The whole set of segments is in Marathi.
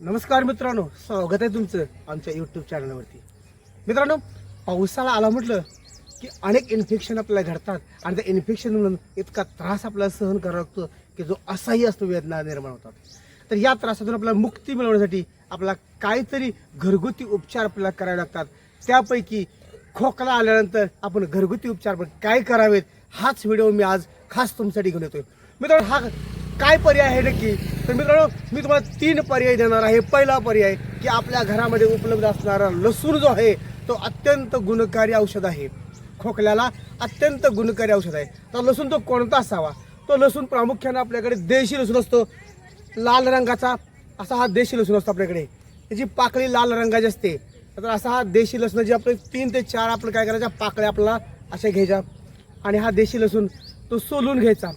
नमस्कार मित्रांनो स्वागत आहे तुमचं आमच्या यूट्यूब चॅनलवरती मित्रांनो पावसाळा आला म्हटलं की अनेक इन्फेक्शन आपल्याला घडतात आणि त्या इन्फेक्शन म्हणून इतका त्रास आपल्याला सहन करावा लागतो की जो असाही असतो वेदना निर्माण होतात. तर या त्रासातून आपल्याला मुक्ती मिळवण्यासाठी आपल्याला काहीतरी घरगुती उपचार आपल्याला करावे लागतात. त्यापैकी खोकला आल्यानंतर आपण घरगुती उपचार पण काय करावेत हाच व्हिडिओ मी आज खास तुमच्यासाठी घेऊन येतोय. मित्रांनो हा काय पर्याय आहे नक्की? तर मित्रांनो मी तुम्हाला तीन पर्याय देणार आहे. पहिला पर्याय की आपल्या घरामध्ये उपलब्ध असणारा लसूण जो आहे तो अत्यंत गुणकारी औषध आहे. खोकल्याला अत्यंत गुणकारी औषध आहे. तर लसूण तो कोणता असावा? तो लसूण प्रामुख्याने आपल्याकडे देशी लसूण असतो. लाल रंगाचा असा हा देशी लसूण असतो आपल्याकडे. त्याची पाकळी लाल रंगाची असते. तर असा हा देशी लसूण आपले तीन ते चार आपण काय करायच्या पाकळ्या आपल्याला अशा घ्यायच्या. आणि हा देशी लसूण तो सोलून घ्यायचा.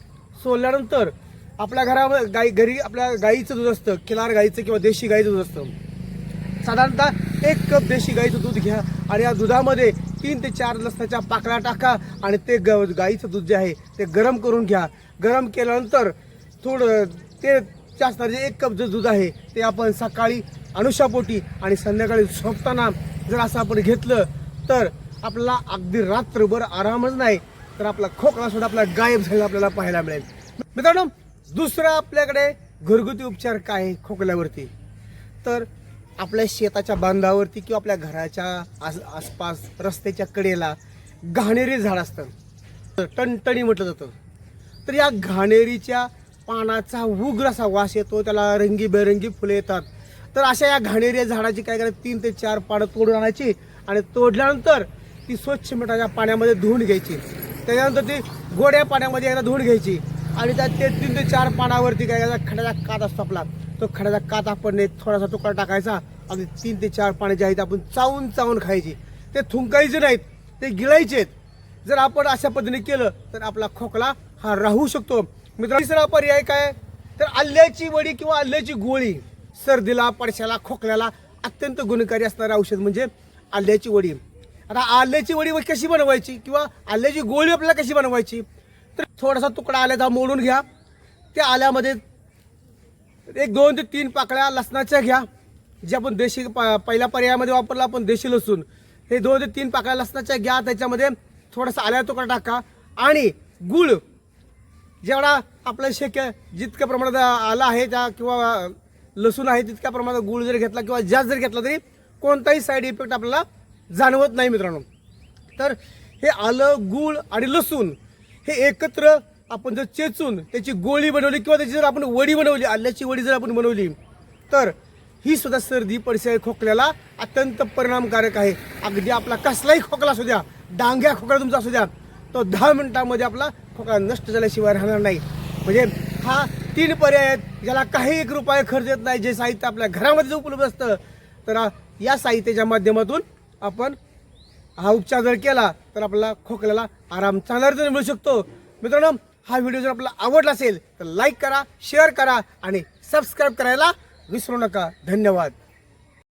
सोलल्यानंतर आपल्या घरामध्ये गाई घरी आपल्या गाईचं दूध असतं किनार गाईचं किंवा देशी गाईचं दूध असतं. साधारणतः एक कप देशी गाईचं दूध घ्या आणि या दुधामध्ये तीन ते चार लसणाच्या पाकळ्या टाका आणि ते ग गाईचं दूध जे आहे ते गरम करून घ्या. गरम केल्यानंतर थोडं ते जास्त जे एक कप जे दूध आहे ते आपण सकाळी अनुषापोटी आणि संध्याकाळी झोपताना जर असं आपण घेतलं तर आपल्याला अगदी रात्रभर आरामच नाही तर आपला खोकला सुद्धा आपला गायब झालेला आपल्याला पाहायला मिळेल. मित्रांनो दुसरं आपल्याकडे घरगुती उपचार काय आहे खोकल्यावरती? तर आपल्या शेताच्या बांधावरती किंवा आपल्या घराच्या आस आसपास रस्त्याच्या कडेला घाणेरी झाड असतं. तर टणटणी म्हटलं जातं. तर या घाणेरीच्या पानाचा उग्र असा वास येतो त्याला रंगीबेरंगी फुले येतात. तर अशा या घाणेरी झाडाची काय करायचं? तीन ते चार पानं तोडून आणायची आणि तोडल्यानंतर ती स्वच्छ मिठाच्या पाण्यामध्ये धुवून घ्यायची. त्याच्यानंतर ती गोड्या पाण्यामध्ये एकदा धुवून घ्यायची. आणि त्यात ते तीन ते चार पानावरती काय करायचं? खड्याचा कात असतो आपला तो खड्याचा कात आपण एक थोडासा तुकडा टाकायचा. आणि तीन ते चार पाने जे आहेत आपण चावून चावून खायची. ते थुंकायचे नाहीत ते गिळायचे जर आपण अशा पद्धतीने केलं तर आपला खोकला हा राहू शकतो. मित्रांनो तिसरा पर्याय काय? तर आल्याची वडी किंवा आल्याची गोळी. सर्दीला पडशाला खोकल्याला अत्यंत गुणकारी असणारं औषध म्हणजे आल्याची वडी. आता आल्याची वडी कशी बनवायची? किंवा आल्याची गोळी आपल्याला कशी बनवायची? तर थोडासा तुकडा आल्याचा मोडून घ्या. त्या आल्यामध्ये एक दोन ते तीन पाकळ्या लसणाच्या घ्या. जे आपण देशी प- पहिल्या पर्यायामध्ये वापरला आपण देशी लसूण. हे दोन ते तीन पाकळ्या लसणाच्या घ्या. त्याच्यामध्ये थोडासा आल्या तुकडा टाका. आणि गुळ. जेवढा आपलं शक्य जितक्या प्रमाणात आला आहे त्या किंवा लसूण आहे तितक्या प्रमाणात गुळ जर घेतला किंवा जास्त जर घेतला तरी कोणताही साईड इफेक्ट आपल्याला जाणवत नाही मित्रांनो. तर हे आलं गूळ आणि लसूण. हे एकत्र आपण जर चेचून त्याची गोळी बनवली किंवा त्याची जर आपण वडी बनवली आल्याची वडी जर आपण बनवली तर ही सुद्धा सर्दी परिसर खोकल्याला अत्यंत परिणामकारक आहे. अगदी आपला कसलाही खोकला असू द्या डांग्या खोकला तुमचा असू द्या तो दहा मिनिटांमध्ये आपला खोकला नष्ट झाल्याशिवाय राहणार नाही. म्हणजे हा तीन पर्याय आहेत ज्याला काही एक रुपये खर्च येत नाही जे साहित्य आपल्या घरामध्ये जे उपलब्ध असतं. तर या साहित्याच्या माध्यमातून आपण हा उपचार जर केला तर आपल्याला खोकल्याला आराम चांगला रीतीने मिळू शकतो. मित्रांनो हा व्हिडिओ जर आपल्याला आवडला असेल तर लाईक करा शेअर करा आणि सबस्क्राईब करायला विसरू नका. धन्यवाद.